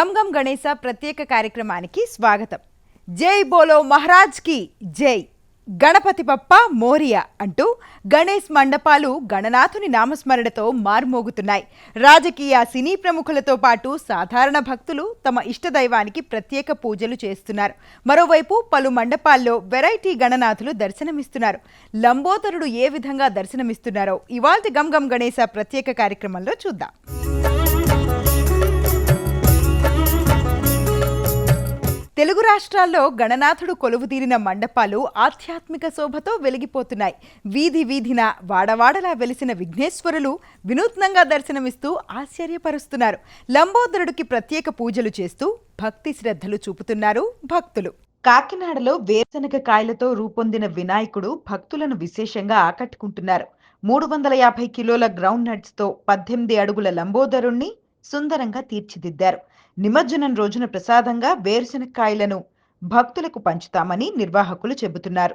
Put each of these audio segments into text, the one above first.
నమస్తే గణేశ ప్రత్యేక కార్యక్రమానికి స్వాగతం. జై బోలో మహారాజ్కి జై. గణపతి పప్ప మోరియా అంటూ గణేష్ మండపాలు గణనాథుని నామస్మరణతో మార్మోగుతున్నాయి. రాజకీయ సినీ ప్రముఖులతో పాటు సాధారణ భక్తులు తమ ఇష్టదైవానికి ప్రత్యేక పూజలు చేస్తున్నారు. మరోవైపు పలు మండపాల్లో వెరైటీ గణనాథులు దర్శనమిస్తున్నారు. లంబోదరుడు ఏ విధంగా దర్శనమిస్తున్నారో ఇవాళ గమ్ గమ్ గణేశ ప్రత్యేక కార్యక్రమంలో చూద్దాం. తెలుగు రాష్ట్రాల్లో గణనాథుడు కొలువుదీరిన మండపాలు ఆధ్యాత్మిక శోభతో వెలిగిపోతున్నాయి. వీధి వీధిన వాడవాడలా వెలిసిన విఘ్నేశ్వరులు వినూత్నంగా దర్శనమిస్తూ ఆశ్చర్యపరుస్తున్నారు. లంబోదరుడికి ప్రత్యేక పూజలు చేస్తూ భక్తి శ్రద్ధలు చూపుతున్నారు భక్తులు. కాకినాడలో వేరుశనగ కాయలతో రూపొందిన వినాయకుడు భక్తులను విశేషంగా ఆకట్టుకుంటున్నారు. మూడు వందల యాభై కిలోల గ్రౌండ్ నట్స్తో పద్దెనిమిది అడుగుల లంబోదరుణ్ణి సుందరంగా తీర్చిదిద్దారు. నిమజ్జనం రోజున ప్రసాదంగా వేరుశనక్కాయలను భక్తులకు పంచుతామని నిర్వాహకులు చెబుతున్నారు.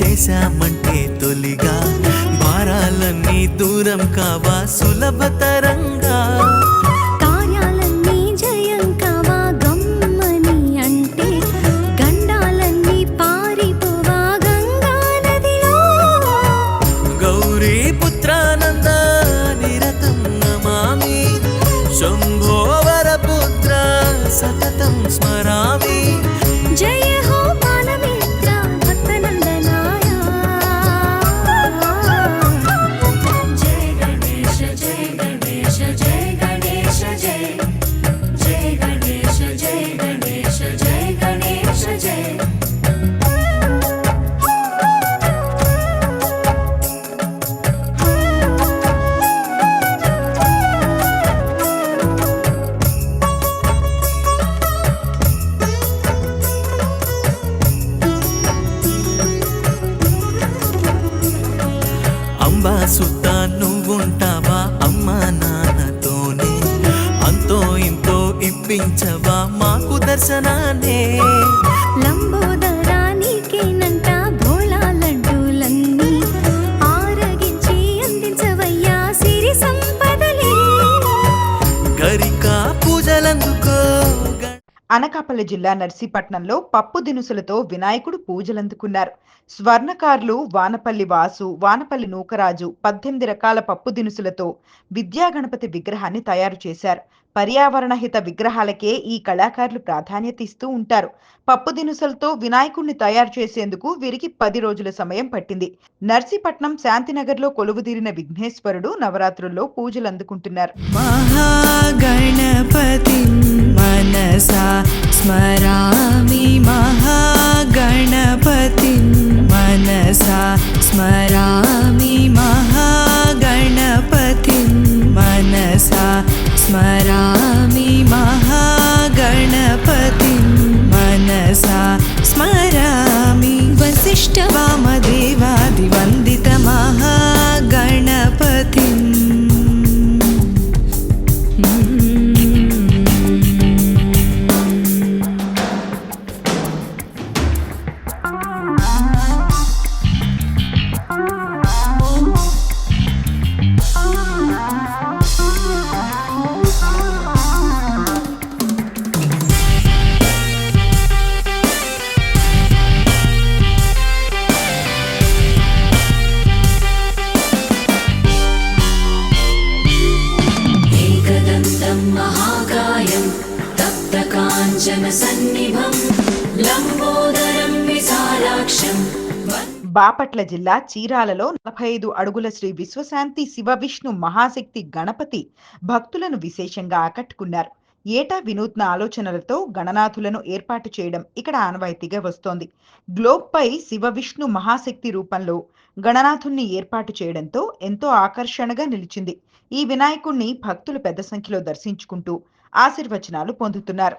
చేశామంటే తొలిగా. భారాలన్నీ దూరం కావా సులభతరంగా కార్యాలన్నీ జయం కావా గమ్మని అంటే? గండాలన్నీ పారిపోవా గంగా నదిలో? గౌరీ పుత్రానంద నిరతం నమామి శంభోవర పుత్ర సతతం అనకాపల్లి జిల్లా నర్సీపట్నంలో పప్పు దినుసులతో వినాయకుడు పూజలందుకున్నారు. స్వర్ణకారులు వానపల్లి వాసు వానపల్లి నూకరాజు పద్దెనిమిది రకాల పప్పు దినుసులతో విద్యాగణపతి విగ్రహాన్ని తయారు చేశారు. పర్యావరణ హిత విగ్రహాలకే ఈ కళాకారులు ప్రాధాన్యత ఇస్తూ ఉంటారు. పప్పు దినుసులతో వినాయకుడిని తయారు చేసేందుకు వీరికి పది రోజుల సమయం పట్టింది. నర్సీపట్నం శాంతినగర్లో కొలువుదీరిన విఘ్నేశ్వరుడు నవరాత్రుల్లో పూజలు అందుకుంటున్నారు మహాగణపతి मनसा स्मरामि महागणपतिं। मनसा स्मरामि महागणपतिं। मनसा स्मरामि బాపట్ల జిల్లా చీరాలలో నలభై ఐదు అడుగుల శ్రీ విశ్వశాంతి శివ విష్ణు మహాశక్తి గణపతి భక్తులను విశేషంగా ఆకట్టుకున్నారు. ఏటా వినూత్న ఆలోచనలతో గణనాథులను ఏర్పాటు చేయడం ఇక్కడ ఆనవాయితీగా వస్తోంది. గ్లోబ్ పై శివ విష్ణు మహాశక్తి రూపంలో గణనాథుణ్ణి ఏర్పాటు చేయడంతో ఎంతో ఆకర్షణగా నిలిచింది. ఈ వినాయకుణ్ణి భక్తులు పెద్ద సంఖ్యలో దర్శించుకుంటూ ఆశీర్వచనాలు పొందుతున్నారు.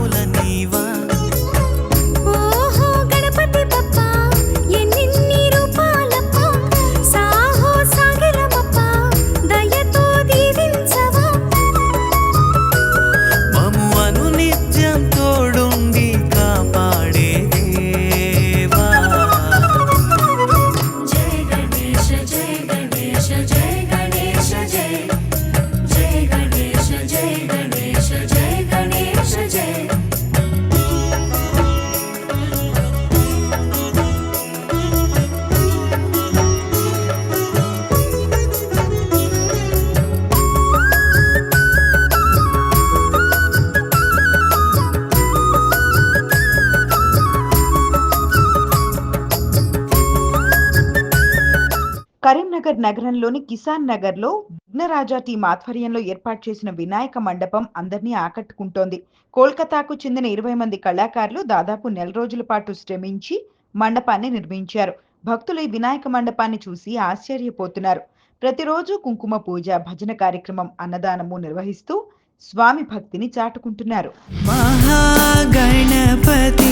కరీంనగర్ నగరంలోని కిసాన్ నగర్లో విఘ్నరాజా టీం ఆధ్వర్యంలో ఏర్పాటు చేసిన వినాయక మండపం అందరినీ ఆకట్టుకుంటోంది. కోల్కతాకు చెందిన ఇరవై మంది కళాకారులు దాదాపు నెల రోజుల పాటు శ్రమించి మండపాన్ని నిర్మించారు. భక్తులు ఈ వినాయక మండపాన్ని చూసి ఆశ్చర్యపోతున్నారు. ప్రతిరోజు కుంకుమ పూజ భజన కార్యక్రమం అన్నదానము నిర్వహిస్తూ స్వామి భక్తిని చాటుకుంటున్నారు. మహాగణపతి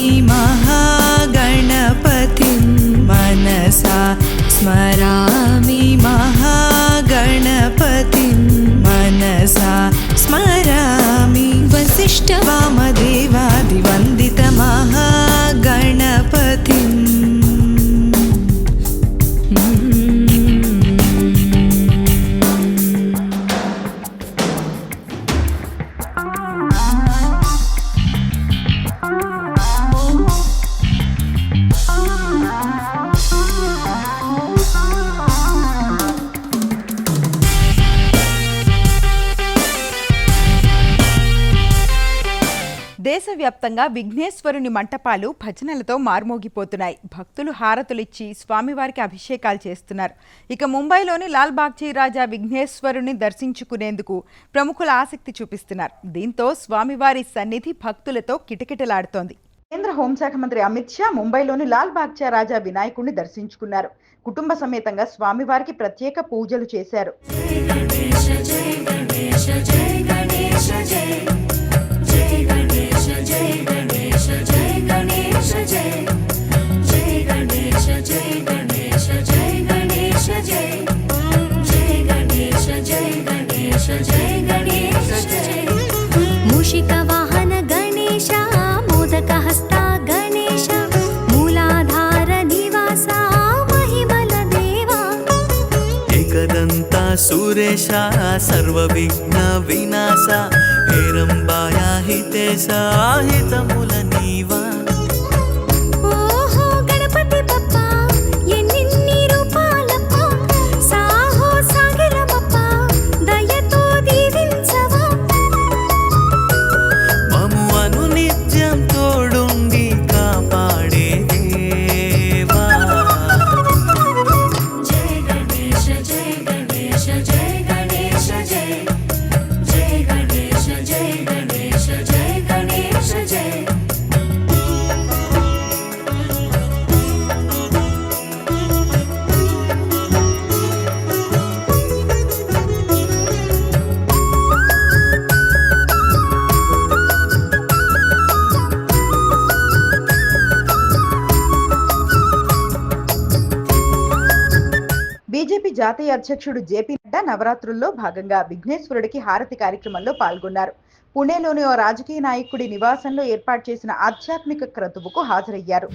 దేశవ్యాప్తంగా విఘ్నేశ్వరుని మంటపాలు భజనలతో మార్మోగిపోతున్నాయి. భక్తులు హారతులిచ్చి స్వామివారికి అభిషేకాలు చేస్తున్నారు. ఇక ముంబైలోని లాల్ బాగ్జీ రాజా విఘ్నేశ్వరుని దర్శించుకునేందుకు ప్రముఖులు ఆసక్తి చూపిస్తున్నారు. దీంతో స్వామివారి సన్నిధి భక్తులతో కిటకిటలాడుతోంది. కేంద్ర హోంశాఖ మంత్రి అమిత్ షా ముంబైలోని లాల్ బాగ్చా రాజా వినాయకుడిని దర్శించుకున్నారు. కుటుంబ సమేతంగా స్వామివారికి ప్రత్యేక పూజలు చేశారు. సురేశ సర్వ విఘ్న వినాశ హేరంబాయా హితేశ హితముల జాతీయ అధ్యక్షుడు జేపీ నడ్డా నవరాత్రుల్లో భాగంగా విఘ్నేశ్వరుడికి హారతి కార్యక్రమంలో పాల్గొన్నారు. పుణేలోని ఓ రాజకీయ నాయకుడి నివాసంలో ఏర్పాటు చేసిన ఆధ్యాత్మిక క్రతువుకు హాజరయ్యారు.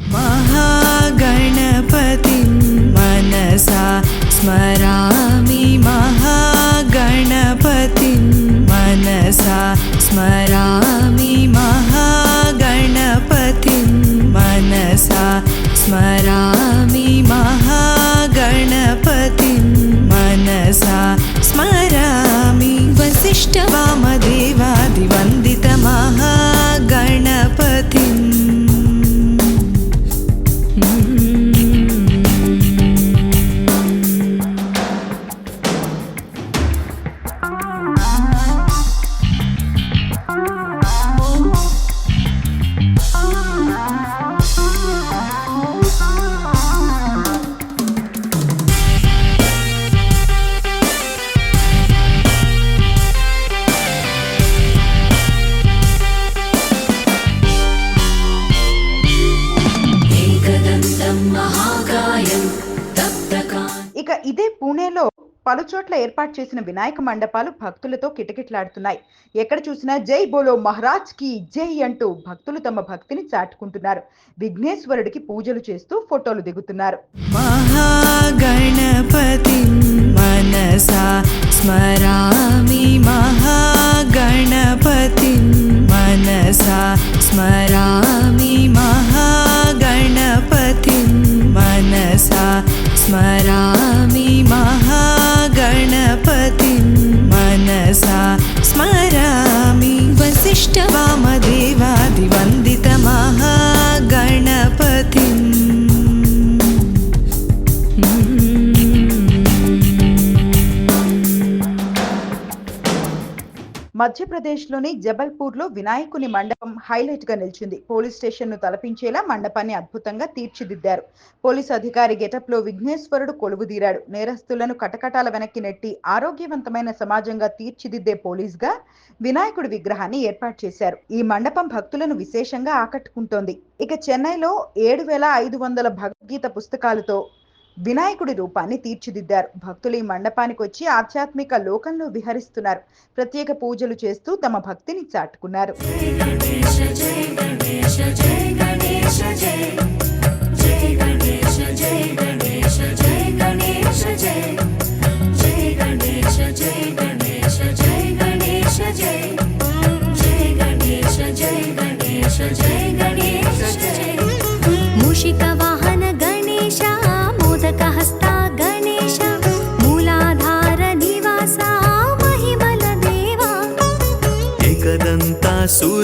ఇదే పూణేలో పలు చోట్ల ఏర్పాటు చేసిన వినాయక మండపాలు భక్తులతో కిటకిటలాడుతున్నాయి. ఎక్కడ చూసినా జై బోలో మహారాజ్కి జై అంటూ భక్తులు తమ భక్తిని చాటుకుంటున్నారు. విఘ్నేశ్వరుడికి పూజలు చేస్తూ ఫోటోలు దిగుతున్నారు. మహాగణపతి మనసా స్మరామి మహాగణపతి మధ్యప్రదేశ్లోని జబల్పూర్లో వినాయకుని మండపం హైలైట్గా నిలిచింది. పోలీస్ స్టేషన్ను తలపించేలా మండపాన్ని అద్భుతంగా తీర్చిదిద్దారు. పోలీసు అధికారి గెటప్లో విఘ్నేశ్వరుడు కొలువుదీరాడు. నేరస్తులను కటకటాల వెనక్కి నెట్టి ఆరోగ్యవంతమైన సమాజంగా తీర్చిదిద్దే పోలీసుగా వినాయకుడి విగ్రహాన్ని ఏర్పాటు చేశారు. ఈ మండపం భక్తులను విశేషంగా ఆకట్టుకుంటోంది. ఇక చెన్నైలో ఏడు వేల ఐదు వందల భగవద్గీత పుస్తకాలతో వినాయకుడి రూపాన్ని తీర్చిదిద్దారు. భక్తులు ఈ మండపానికి వచ్చి ఆధ్యాత్మిక లోకంలో విహరిస్తున్నారు. ప్రత్యేక పూజలు చేస్తూ తమ భక్తిని చాటుకున్నారు. మూషికవా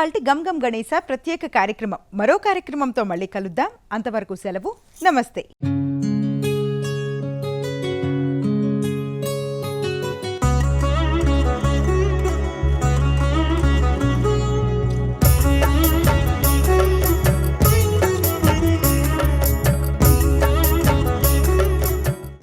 ఇవాల్టి గంగం గణేశ ప్రత్యేక కార్యక్రమం. మరో కార్యక్రమంతో మళ్ళీ కలుద్దాం. అంతవరకు సెలవు. నమస్తే.